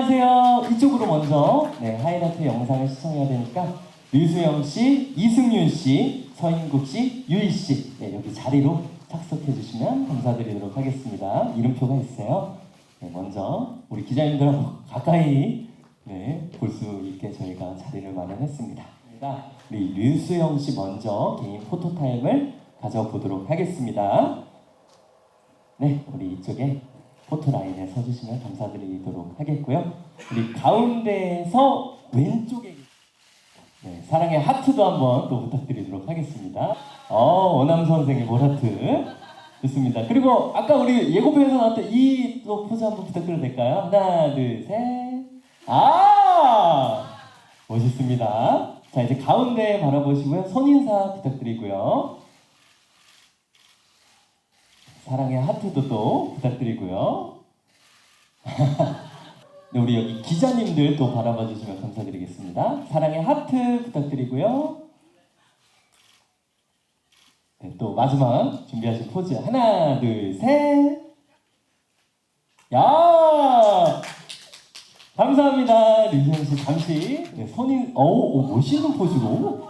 안녕하세요. 이쪽으로 먼저 네, 하이라이트 영상을 시청해야 되니까 류수영 씨, 이승윤 씨, 서인국 씨, 유희 씨 네, 여기 자리로 착석해 주시면 감사드리도록 하겠습니다. 이름표가 있어요. 네, 먼저 우리 기자님들하고 가까이 네, 볼 수 있게 저희가 자리를 마련했습니다. 우리 류수영 씨 먼저 개인 포토 타임을 가져보도록 하겠습니다. 네, 우리 이쪽에 포토 라인에 서주시면 감사드리도록 하겠고요. 우리 가운데에서 왼쪽에 네, 사랑의 하트도 한번 또 부탁드리도록 하겠습니다. 어, 원암 선생의 볼하트 좋습니다. 그리고 아까 우리 예고편에서 나왔던 이 또 포즈 한번 부탁드려도 될까요? 하나, 둘, 셋. 아, 멋있습니다. 자, 이제 가운데 바라보시고요. 손인사 부탁드리고요. 사랑의 하트도 또 부탁드리고요. 네, 우리 여기 기자님들 또 바라봐 주시면 감사드리겠습니다. 사랑의 하트 부탁드리고요. 네, 또 마지막 준비하신 포즈 하나, 둘, 셋. 야! 감사합니다. 류현 씨 잠시 네, 손이 어우 오, 멋있는 포즈로.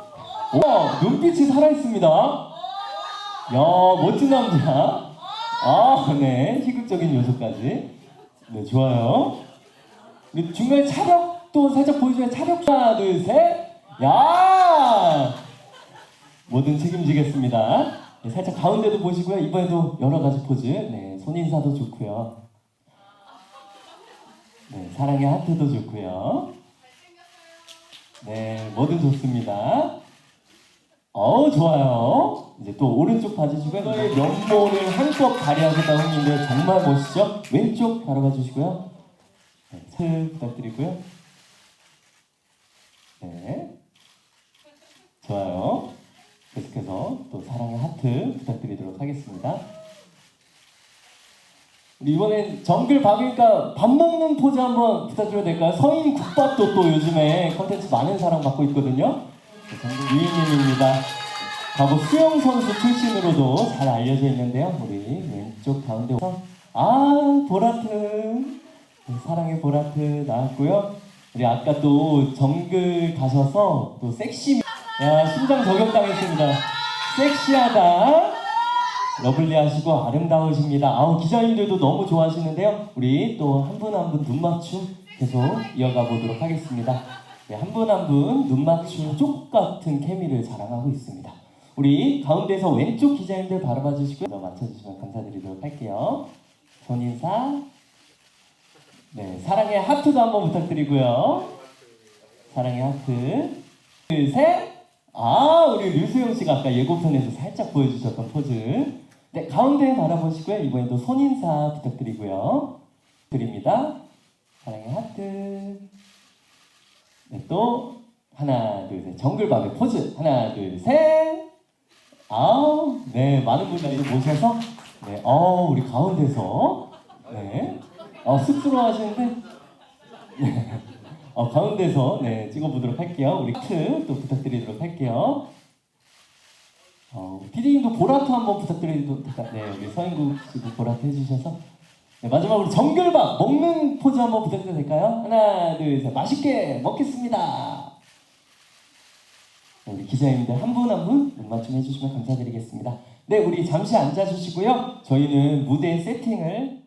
와 눈빛이 살아 있습니다. 야 멋진 남자. 아, 네. 희극적인 요소까지. 네, 좋아요. 중간에 차력도 살짝 보여줘야 차력. 하나, 둘, 셋. 야! 뭐든 책임지겠습니다. 네, 살짝 가운데도 보시고요. 이번에도 여러 가지 포즈. 네, 손인사도 좋고요. 네, 사랑의 하트도 좋고요. 네, 뭐든 좋습니다. 어 좋아요. 이제 또 오른쪽 봐주시고요. 이거의 면모를 한껏 발휘하겠다고 했는데 정말 멋있죠? 왼쪽 바라봐 주시고요. 네, 스 부탁드리고요. 네, 좋아요. 계속해서 또 사랑의 하트 부탁드리도록 하겠습니다. 우리 이번엔 정글 밥이니까 밥 먹는 포즈 한번 부탁드려도 될까요? 서인 국밥도 또 요즘에 컨텐츠 많은 사랑 받고 있거든요. 유인님입니다. 과거 수영 선수 출신으로도 잘 알려져 있는데요. 우리 왼쪽 가운데 아 보라트 네, 사랑의 보라트 나왔고요. 우리 아까 또 정글 가셔서 또 섹시 야 심장 저격당했습니다. 섹시하다. 러블리하시고 아름다우십니다. 아우 기자님들도 너무 좋아하시는데요. 우리 또 한 분 한 분 눈맞춤 계속 이어가 보도록 하겠습니다. 네, 한분 한 분 눈 맞춤 쪽 같은 케미를 자랑하고 있습니다. 우리 가운데서 왼쪽 기자님들 바라봐 주시고요. 더 맞춰주시면 감사드리도록 할게요. 손인사. 네, 사랑의 하트도 한번 부탁드리고요. 사랑의 하트. 둘, 셋. 아, 우리 류수영 씨가 아까 예고편에서 살짝 보여주셨던 포즈. 네, 가운데 바라보시고요. 이번에도 손인사 부탁드리고요. 드립니다. 사랑의 하트. 네, 또 하나, 둘, 셋. 정글밤의 포즈. 하나, 둘, 셋. 아우, 네, 많은 분들이 모셔서, 네, 어, 우리 가운데서, 네, 어, 쑥스러워 하시는데, 네, 어, 가운데서, 네, 찍어보도록 할게요. 우리 트또 부탁드리도록 할게요. 어, 피디님도 보라트 한번 부탁드리도록, 네, 우리 서인국 씨도 보라트 해주셔서, 네, 마지막으로 정글밥 먹는 포즈 한번 부탁드려도 될까요? 하나, 둘, 셋. 맛있게 먹겠습니다. 네, 우리 기자님들 한 분 한 분 눈 맞춤 해주시면 감사드리겠습니다. 네, 우리 잠시 앉아주시고요. 저희는 무대 세팅을